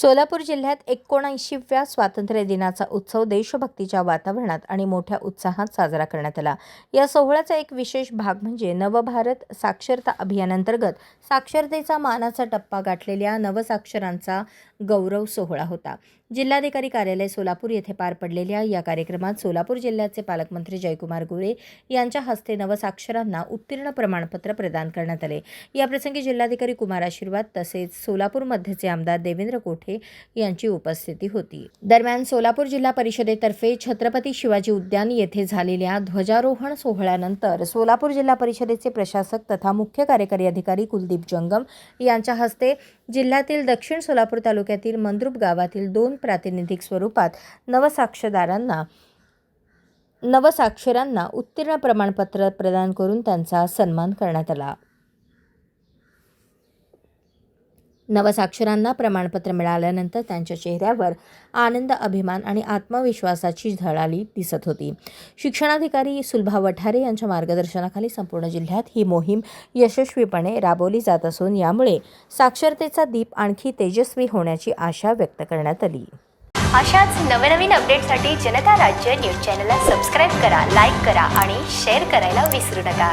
सोलापूर जिल्ह्यात एकोणऐंशीव्या स्वातंत्र्य दिनाचा उत्सव देशभक्तीच्या वातावरणात आणि मोठ्या उत्साहात साजरा करण्यात आला. या सोहळ्याचा एक विशेष भाग म्हणजे नवभारत साक्षरता अभियानांतर्गत साक्षरतेचा मानाचा टप्पा गाठलेल्या नवसाक्षरांचा गौरव सोहळा होता. जिल्हाधिकारी कार्यालय सोलापूर येथे पार पडलेल्या या कार्यक्रमात सोलापूर जिल्ह्याचे पालकमंत्री जयकुमार गोरे यांच्या हस्ते नवसाक्षरांना उत्तीर्ण प्रमाणपत्र प्रदान करण्यात आले. याप्रसंगी जिल्हाधिकारी कुमार आशीर्वाद तसेच सोलापूरमध्येचे आमदार देवेंद्र कोठे यांची उपस्थिती होती. दरम्यान सोलापूर जिल्हा परिषदेतर्फे छत्रपती शिवाजी उद्यान येथे झालेल्या ध्वजारोहण सोहळ्यानंतर सोलापूर जिल्हा परिषदेचे प्रशासक तथा मुख्य कार्यकारी अधिकारी कुलदीप जंगम यांच्या हस्ते जिल्ह्यातील दक्षिण सोलापूर तालुक्यातील मंद्रुप गावातील दोन प्रातिनिधिक स्वरूपात नवसाक्षदारांना नवसाक्षरांना उत्तीर्ण प्रमाणपत्र प्रदान करून त्यांचा सन्मान करण्यात आला. नवसाक्षरांना प्रमाणपत्र मिळाल्यानंतर त्यांच्या चेहऱ्यावर आनंद अभिमान आणि आत्मविश्वासाची झळाली दिसत होती. शिक्षणाधिकारी सुलभा वठारे यांच्या मार्गदर्शनाखाली संपूर्ण जिल्ह्यात ही मोहीम यशस्वीपणे राबवली जात असून यामुळे साक्षरतेचा दीप आणखी तेजस्वी होण्याची आशा व्यक्त करण्यात आली. अशाच नवनवीन अपडेटसाठी जनता राज्य न्यूज चॅनलला सबस्क्राईब करा लाईक करा आणि शेअर करायला विसरू नका.